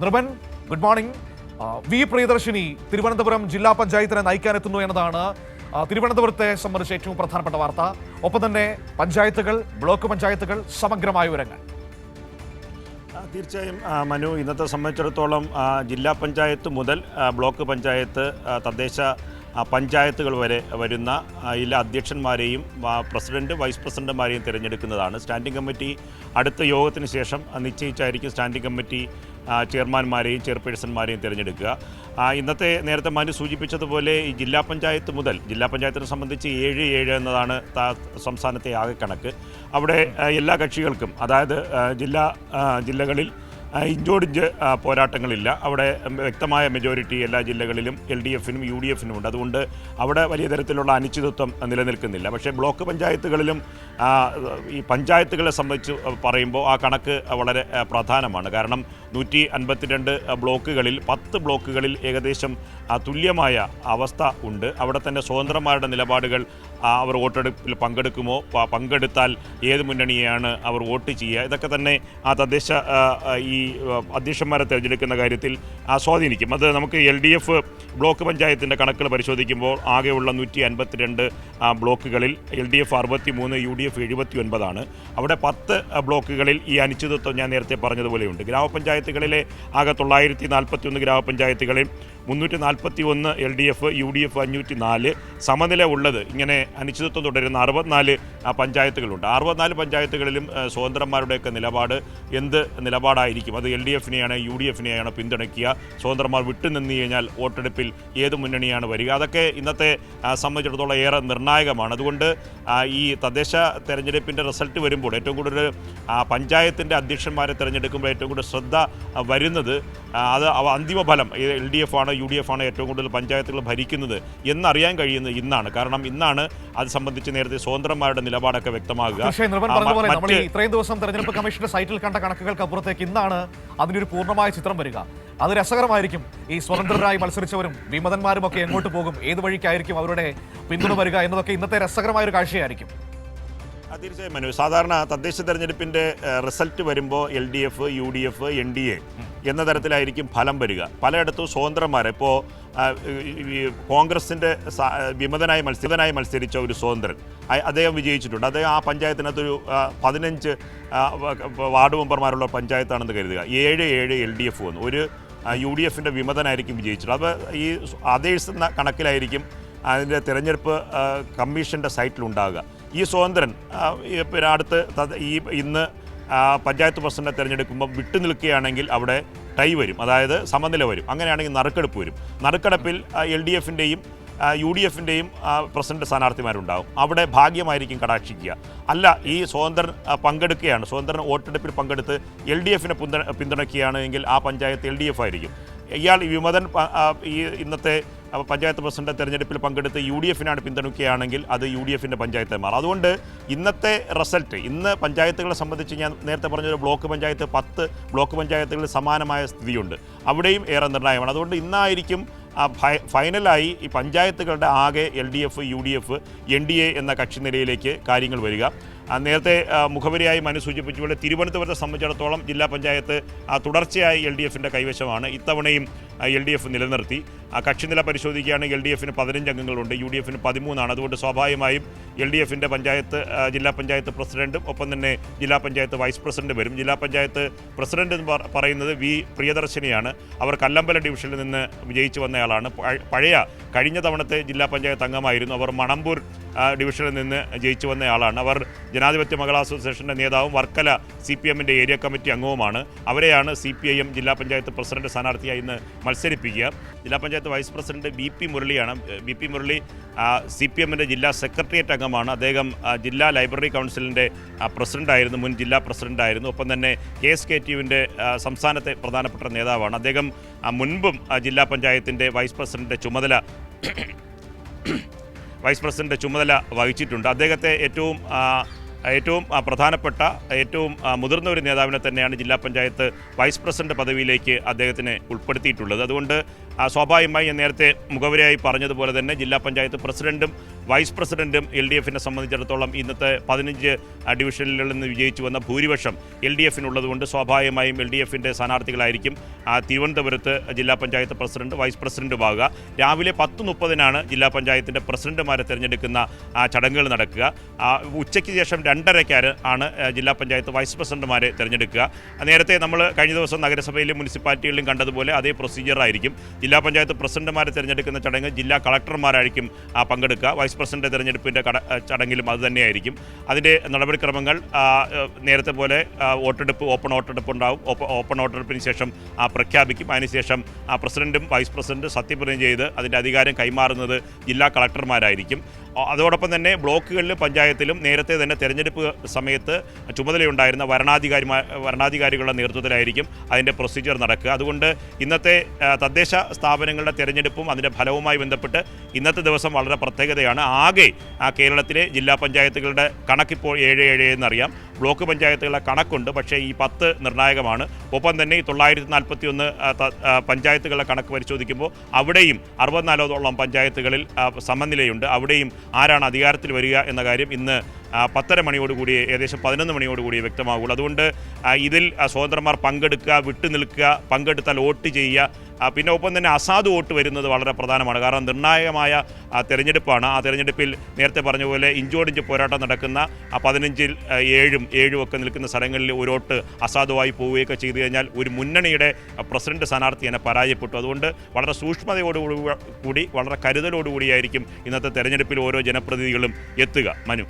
Nripan good morning V Priyadarshini Thiruvananthapuram ജില്ലാ പഞ്ചായത്തിനെ നയിക്കാനെത്തുന്നു എന്നതാണ് തിരുവനന്തപുരത്തെ സംബന്ധിച്ച് ഏറ്റവും പ്രധാനപ്പെട്ട വാർത്ത. ഒപ്പം തന്നെ പഞ്ചായത്തുകൾ ബ്ലോക്ക് പഞ്ചായത്തുകൾ സമഗ്രമായ വിവരങ്ങൾ. തീർച്ചയായും മനു ഇന്നത്തെ സംബന്ധിച്ചിടത്തോളം ജില്ലാ പഞ്ചായത്ത് മുതൽ ബ്ലോക്ക് പഞ്ചായത്ത് തദ്ദേശ പഞ്ചായത്തുകൾ വരെ വരുന്ന എല്ലാ അധ്യക്ഷന്മാരെയും പ്രസിഡന്റ് വൈസ് പ്രസിഡന്റുമാരെയും തിരഞ്ഞെടുക്കുന്നതാണ്. സ്റ്റാൻഡിംഗ് കമ്മിറ്റി അടുത്ത യോഗത്തിന് ശേഷം നിശ്ചയിച്ചായിരിക്കും സ്റ്റാൻഡിംഗ് കമ്മിറ്റി ചെയർമാൻമാരെയും ചെയർപേഴ്സൺമാരെയും തിരഞ്ഞെടുക്കുക. ഇന്നത്തെ നേരത്തെ മനു സൂചിപ്പിച്ചതുപോലെ ഈ ജില്ലാ പഞ്ചായത്ത് മുതൽ ജില്ലാ പഞ്ചായത്തിനെ സംബന്ധിച്ച് ഏഴ് ഏഴ് എന്നതാണ് സംസ്ഥാനത്തെ ആകെ കണക്ക്. അവിടെ എല്ലാ കക്ഷികൾക്കും അതായത് ജില്ലാ ജില്ലകളിൽ ഇഞ്ചോടിഞ്ച് പോരാട്ടങ്ങളില്ല. അവിടെ വ്യക്തമായ മെജോറിറ്റി എല്ലാ ജില്ലകളിലും എൽ ഡി എഫിനും യു ഡി എഫിനും ഉണ്ട്. അതുകൊണ്ട് അവിടെ വലിയ തരത്തിലുള്ള അനിശ്ചിതത്വം നിലനിൽക്കുന്നില്ല. പക്ഷേ ബ്ലോക്ക് പഞ്ചായത്തുകളിലും ഈ പഞ്ചായത്തുകളെ സംബന്ധിച്ച് പറയുമ്പോൾ ആ കണക്ക് വളരെ പ്രധാനമാണ്. കാരണം നൂറ്റി അൻപത്തിരണ്ട് ബ്ലോക്കുകളിൽ പത്ത് ബ്ലോക്കുകളിൽ ഏകദേശം തുല്യമായ അവസ്ഥ ഉണ്ട്. അവിടെ തന്നെ സ്വതന്ത്രന്മാരുടെ നിലപാടുകൾ അവർ വോട്ടെടുപ്പിൽ പങ്കെടുക്കുമോ? പങ്കെടുത്താൽ ഏത് മുന്നണിയെയാണ് അവർ വോട്ട് ചെയ്യുക? ഇതൊക്കെ തന്നെ ആ തദ്ദേശ ഈ അധ്യക്ഷന്മാരെ തിരഞ്ഞെടുക്കുന്ന കാര്യത്തിൽ സ്വാധീനിക്കും. അത് നമുക്ക് എൽ ഡി എഫ് ബ്ലോക്ക് പഞ്ചായത്തിന്റെ കണക്കുകൾ പരിശോധിക്കുമ്പോൾ ആകെയുള്ള നൂറ്റി അൻപത്തിരണ്ട് ബ്ലോക്കുകളിൽ എൽ ഡി എഫ് അറുപത്തി മൂന്ന് യു ഡി എഫ് എഴുപത്തി ഒൻപതാണ് അവിടെ പത്ത് ബ്ലോക്കുകളിൽ ഈ അനിശ്ചിതത്വം ഞാൻ നേരത്തെ പറഞ്ഞതുപോലെയുണ്ട്. ഗ്രാമപഞ്ചായത്തുകളിലെ ആകെ തൊള്ളായിരത്തി നാൽപ്പത്തി ഒന്ന് ഗ്രാമപഞ്ചായത്തുകളിൽ മുന്നൂറ്റി നാൽപ്പത്തി ഒന്ന് L D F U D F അഞ്ഞൂറ്റി നാല് സമനില ഉള്ളത്. ഇങ്ങനെ അനിശ്ചിതത്വം തുടരുന്ന അറുപത്തിനാല് പഞ്ചായത്തുകളുണ്ട്. അറുപത്തിനാല് പഞ്ചായത്തുകളിലും സ്വതന്ത്രന്മാരുടെയൊക്കെ നിലപാട് എന്ത് നിലപാടായിരിക്കും? അത് എൽ ഡി എഫിനെയാണ് യു ഡി എഫിനെയാണ് പിന്തുണയ്ക്കുക. സ്വതന്ത്രന്മാർ വിട്ടുനിന്ന് കഴിഞ്ഞാൽ വോട്ടെടുപ്പിൽ ഏത് മുന്നണിയാണ് വരിക? അതൊക്കെ ഇന്നത്തെ സംബന്ധിച്ചിടത്തോളം ഏറെ നിർണായകമാണ്. അതുകൊണ്ട് ഈ തദ്ദേശ തെരഞ്ഞെടുപ്പിന്റെ റിസൾട്ട് വരുമ്പോൾ ഏറ്റവും കൂടുതൽ പഞ്ചായത്തിന്റെ അധ്യക്ഷന്മാരെ തിരഞ്ഞെടുക്കുമ്പോൾ ഏറ്റവും കൂടുതൽ ശ്രദ്ധ വരുന്നത് അത് അന്തിമ ഫലം എൽ ഡി എഫ് ആണ് യു ഡി എഫ് ആണ് ഏറ്റവും കൂടുതൽ പഞ്ചായത്തുകൾ ഭരിക്കുന്നത് എന്നറിയാൻ കഴിയുന്നത് ഇന്നാണ്. കാരണം ഇന്നാണ് അത് സംബന്ധിച്ച് നേരത്തെ സ്വതന്ത്രന്മാരുടെ നിലപാടൊക്കെ വ്യക്തമാകുക. ഇത്രയും ദിവസം തെരഞ്ഞെടുപ്പ് കമ്മീഷന്റെ സൈറ്റിൽ കണ്ട കണക്കുകൾക്ക് അപ്പുറത്തേക്ക് ഇന്നാണ് അതിനൊരു പൂർണമായ ചിത്രം വരിക. അത് രസകരമായിരിക്കും. ഈ സ്വതന്ത്രരായി മത്സരിച്ചവരും വിമതന്മാരും ഒക്കെ എങ്ങോട്ട് പോകും? ഏത് വഴിക്കായിരിക്കും അവരുടെ പിന്തുണ വരിക എന്നതൊക്കെ ഇന്നത്തെ രസകരമായ ഒരു കാഴ്ചയായിരിക്കും തീർച്ചയായും മനു സാധാരണ തദ്ദേശ തെരഞ്ഞെടുപ്പിന്റെ റിസൾട്ട് വരുമ്പോൾ L D F U D F N D A എന്ന തരത്തിലായിരിക്കും ഫലം വരിക. പലയിടത്തും സ്വതന്ത്രന്മാർ ഇപ്പോൾ കോൺഗ്രസിന്റെ വിമതനായി മത്സരനായി മത്സരിച്ച ഒരു സ്വതന്ത്രൻ. അദ്ദേഹം വിജയിച്ചിട്ടുണ്ട്. അദ്ദേഹം ആ പഞ്ചായത്തിനകത്തൊരു പതിനഞ്ച് വാർഡ് മെമ്പർമാരുള്ള പഞ്ചായത്താണെന്ന് കരുതുക. ഏഴ് ഏഴ് എൽ ഡി എഫ് വന്നു. ഒരു യു ഡി എഫിന്റെ വിമതനായിരിക്കും വിജയിച്ചത്. അപ്പോൾ ഈ അതേഴ്സ് എന്ന കണക്കിലായിരിക്കും അതിന്റെ തിരഞ്ഞെടുപ്പ് കമ്മീഷന്റെ സൈറ്റിലുണ്ടാകുക. ഈ സ്വതന്ത്രൻ പിന്നെ അടുത്ത് ഈ ഇന്ന് പഞ്ചായത്ത് പ്രസിഡന്റ് തിരഞ്ഞെടുക്കുമ്പോൾ വിട്ടു നിൽക്കുകയാണെങ്കിൽ അവിടെ ടൈ വരും. അതായത് സമനില വരും. അങ്ങനെയാണെങ്കിൽ നറുക്കെടുപ്പ് വരും. നറുക്കെടുപ്പിൽ എൽ ഡി എഫിന്റെയും യു ഡി എഫിന്റെയും പ്രസിഡന്റ് സ്ഥാനാർത്ഥിമാരുണ്ടാവും. അവിടെ ഭാഗ്യമായിരിക്കും കടാക്ഷിക്കുക. അല്ല ഈ സ്വതന്ത്രൻ പങ്കെടുക്കുകയാണ്. സ്വതന്ത്രൻ വോട്ടെടുപ്പിൽ പങ്കെടുത്ത് എൽ ഡി എഫിനെ പിന്തുണയ്ക്കുകയാണ് എങ്കിൽ ആ പഞ്ചായത്ത് എൽ ഡി എഫ് ആയിരിക്കും. ഇയാൾ വിമതൻ ഈ ഇന്നത്തെ പഞ്ചായത്ത് പ്രസിഡന്റ് തെരഞ്ഞെടുപ്പിൽ പങ്കെടുത്ത് യു ഡി എഫിനാണ് പിന്തുണയ്ക്കുകയാണെങ്കിൽ അത് യു ഡി എഫിന്റെ പഞ്ചായത്ത് മാറും. അതുകൊണ്ട് ഇന്നത്തെ റിസൾട്ട് ഇന്ന് പഞ്ചായത്തുകളെ സംബന്ധിച്ച് ഞാൻ നേരത്തെ പറഞ്ഞൊരു ബ്ലോക്ക് പഞ്ചായത്ത് പത്ത് ബ്ലോക്ക് പഞ്ചായത്തുകളിൽ സമാനമായ സ്ഥിതിയുണ്ട്. അവിടെയും ഏറെ നിർണായകമാണ്. അതുകൊണ്ട് ഇന്നായിരിക്കും ആ ഫൈനലായി ഈ പഞ്ചായത്തുകളുടെ ആകെ L D F U D F N D A എന്ന കക്ഷി നിലയിലേക്ക് കാര്യങ്ങൾ വരിക. നേരത്തെ മുഖവരിയായി മനു ഇവിടെ തിരുവനന്തപുരത്തെ സംബന്ധിച്ചിടത്തോളം ജില്ലാ പഞ്ചായത്ത് തുടർച്ചയായി എൽ ഡി എഫിന്റെ കൈവശമാണ്. ഇത്തവണയും എൽ ഡി എഫ് നിലനിർത്തി. കക്ഷിനില പരിശോധിക്കുകയാണെങ്കിൽ എൽ ഡി എഫിന് പതിനഞ്ച് അംഗങ്ങളുണ്ട്. യു ഡി എഫിന് പതിമൂന്നാണ്. അതുകൊണ്ട് സ്വാഭാവികമായും എൽ ഡി എഫിന്റെ പഞ്ചായത്ത് ജില്ലാ പഞ്ചായത്ത് പ്രസിഡന്റും ഒപ്പം തന്നെ ജില്ലാ പഞ്ചായത്ത് വൈസ് പ്രസിഡന്റ് വരും. ജില്ലാ പഞ്ചായത്ത് പ്രസിഡന്റ് എന്ന് പറയുന്നത് വി പ്രിയദർശിനിയാണ്. അവർ കല്ലമ്പല ഡിവിഷനിൽ നിന്ന് വിജയിച്ചു വന്നയാളാണ് പഴയ കഴിഞ്ഞ തവണത്തെ ജില്ലാ പഞ്ചായത്ത് അംഗമായിരുന്നു. അവർ മണമ്പൂർ ഡിവിഷനിൽ നിന്ന് ജയിച്ചു വന്നയാളാണ് അവർ ജനാധിപത്യ മഹിളാ അസോസിയേഷന്റെ നേതാവും വർക്കല സി പി എമ്മിന്റെ ഏരിയ കമ്മിറ്റി അംഗവുമാണ്. അവരെയാണ് സി പി ഐ എം ജില്ലാ പഞ്ചായത്ത് പ്രസിഡന്റ് സ്ഥാനാർത്ഥിയായി ഇന്ന് മത്സരിപ്പിക്കുക. ജില്ലാ panchayat vice president B P മുരളിയാണ്. B P Murali C P എമ്മിന്റെ ജില്ലാ സെക്രട്ടേറിയറ്റ് അംഗമാണ്. അദ്ദേഹം ജില്ലാ ലൈബ്രറി കൗൺസിലിന്റെ പ്രസിഡന്റായിരുന്നു മുൻ ജില്ലാ പ്രസിഡന്റായിരുന്നു ഒപ്പം തന്നെ കെ എസ് കെ ടി യുവിന്റെ സംസ്ഥാനത്തെ പ്രധാനപ്പെട്ട നേതാവാണ്. അദ്ദേഹം മുൻപും ജില്ലാ പഞ്ചായത്തിന്റെ വൈസ് പ്രസിഡന്റ് ചുമതല വൈസ് പ്രസിഡന്റ് ചുമതല വഹിച്ചിട്ടുണ്ട്. അദ്ദേഹത്തെ ഏറ്റവും ഏറ്റവും പ്രധാനപ്പെട്ട ഏറ്റവും മുതിർന്ന ഒരു നേതാവിനെ തന്നെയാണ് ജില്ലാ പഞ്ചായത്ത് വൈസ് പ്രസിഡന്റ് പദവിയിലേക്ക് അദ്ദേഹത്തിനെ ഉൾപ്പെടുത്തിയിട്ടുള്ളത്. അതുകൊണ്ട് സ്വാഭാവികമായി നേരത്തെ മുഖവരിയായി പറഞ്ഞതുപോലെ തന്നെ ജില്ലാ പഞ്ചായത്ത് പ്രസിഡന്റും വൈസ് പ്രസിഡന്റും എൽ ഡി എഫിനെ സംബന്ധിച്ചിടത്തോളം ഇന്നത്തെ പതിനഞ്ച് ആ, ഡിവിഷനുകളിൽ നിന്ന് വിജയിച്ചു വന്ന ഭൂരിപക്ഷം എൽ ഡി എഫിനുള്ളതുകൊണ്ട് സ്വാഭാവികമായും എൽ ഡി എഫിന്റെ സ്ഥാനാർത്ഥികളായിരിക്കും തിരുവനന്തപുരത്ത് ജില്ലാ പഞ്ചായത്ത് പ്രസിഡന്റ് വൈസ് പ്രസിഡന്റുമാകുക. രാവിലെ പത്ത് മുപ്പതിനാണ് ജില്ലാ പഞ്ചായത്തിന്റെ പ്രസിഡന്റുമാരെ തിരഞ്ഞെടുക്കുന്ന ചടങ്ങുകൾ നടക്കുക. ഉച്ചയ്ക്ക് ശേഷം രണ്ടരയ്ക്കാണ് ആണ് ജില്ലാ പഞ്ചായത്ത് വൈസ് പ്രസിഡന്റുമാരെ തിരഞ്ഞെടുക്കുക. നേരത്തെ നമ്മൾ കഴിഞ്ഞ ദിവസം നഗരസഭയിലും മുനിസിപ്പാലിറ്റികളിലും കണ്ടതുപോലെ അതേ പ്രൊസീജിയറായിരിക്കും. ജില്ലാ പഞ്ചായത്ത് പ്രസിഡന്റുമാരെ തിരഞ്ഞെടുക്കുന്ന ചടങ്ങ് ജില്ലാ കളക്ടർമാരായിരിക്കും പങ്കെടുക്കുക. വൈസ് പ്രസിഡന്റ് തിരഞ്ഞെടുപ്പിന്റെ ചടങ്ങിലും അത് തന്നെയായിരിക്കും. അതിന്റെ നടപടിക്രമങ്ങൾ നേരത്തെ പോലെ വോട്ടെടുപ്പ് ഓപ്പൺ വോട്ടെടുപ്പ് ഉണ്ടാവും. ഓപ്പ- ഓപ്പൺ വോട്ടെടുപ്പിന് ശേഷം പ്രഖ്യാപിക്കും. അതിനുശേഷം പ്രസിഡന്റും വൈസ് പ്രസിഡന്റും സത്യപ്രതിജ്ഞ ചെയ്ത് അതിന്റെ അധികാരം കൈമാറുന്നത് ജില്ലാ കളക്ടർമാരായിരിക്കും. അതോടൊപ്പം തന്നെ ബ്ലോക്കുകളിലും പഞ്ചായത്തിലും നേരത്തെ തന്നെ തെരഞ്ഞെടുപ്പ് സമയത്ത് ചുമതലയുണ്ടായിരുന്ന വരണാധികാരി വരണാധികാരികളുടെ നേതൃത്വത്തിലായിരിക്കും അതിന്റെ പ്രൊസീജിയർ നടക്കുക. അതുകൊണ്ട് ഇന്നത്തെ തദ്ദേശ സ്ഥാപനങ്ങളുടെ തെരഞ്ഞെടുപ്പും അതിന്റെ ഫലവുമായി ബന്ധപ്പെട്ട് ഇന്നത്തെ ദിവസം വളരെ പ്രത്യേകതയാണ്. ആകെ ആ കേരളത്തിലെ ജില്ലാ പഞ്ചായത്തുകളുടെ കണക്കിപ്പോൾ ഏഴ് ഏഴ് എന്നറിയാം. ബ്ലോക്ക് പഞ്ചായത്തുകളുടെ കണക്കുണ്ട്. പക്ഷേ ഈ പത്ത് നിർണായകമാണ്. ഒപ്പം തന്നെ ഈ തൊള്ളായിരത്തി നാൽപ്പത്തി ഒന്ന് പഞ്ചായത്തുകളുടെ കണക്ക് പരിശോധിക്കുമ്പോൾ അവിടെയും അറുപത്തിനാലോളം പഞ്ചായത്തുകളിൽ സമനിലയുണ്ട്. അവിടെയും ആരാണ് അധികാരത്തിൽ വരിക എന്ന കാര്യം ഇന്ന് പത്തര മണിയോടുകൂടി ഏകദേശം പതിനൊന്ന് മണിയോടുകൂടി വ്യക്തമാകുള്ളൂ. അതുകൊണ്ട് ഇതിൽ സ്വതന്ത്രന്മാർ പങ്കെടുക്കുക വിട്ടുനിൽക്കുക പങ്കെടുത്താൽ വോട്ട് ചെയ്യുക പിന്നെ ഒപ്പം തന്നെ അസാധു വോട്ട് വരുന്നത് വളരെ പ്രധാനമാണ്. കാരണം നിർണായകമായ തെരഞ്ഞെടുപ്പാണ്. ആ തെരഞ്ഞെടുപ്പിൽ നേരത്തെ പറഞ്ഞ പോലെ ഇഞ്ചോടിഞ്ച് പോരാട്ടം നടക്കുന്ന പതിനഞ്ചിൽ ഏഴും ഏഴും ഒക്കെ നിൽക്കുന്ന സ്ഥലങ്ങളിൽ ഒരു വോട്ട് അസാധുവായി പോവുകയൊക്കെ ചെയ്തു കഴിഞ്ഞാൽ ഒരു മുന്നണിയുടെ പ്രസിഡന്റ് സ്ഥാനാർത്ഥി തന്നെ പരാജയപ്പെട്ടു. അതുകൊണ്ട് വളരെ സൂക്ഷ്മതയോടുകൂടി കൂടി വളരെ കരുതലോടുകൂടിയായിരിക്കും ഇന്നത്തെ തെരഞ്ഞെടുപ്പിൽ ഓരോ ജനപ്രതിനിധികളും എത്തുക. മനു.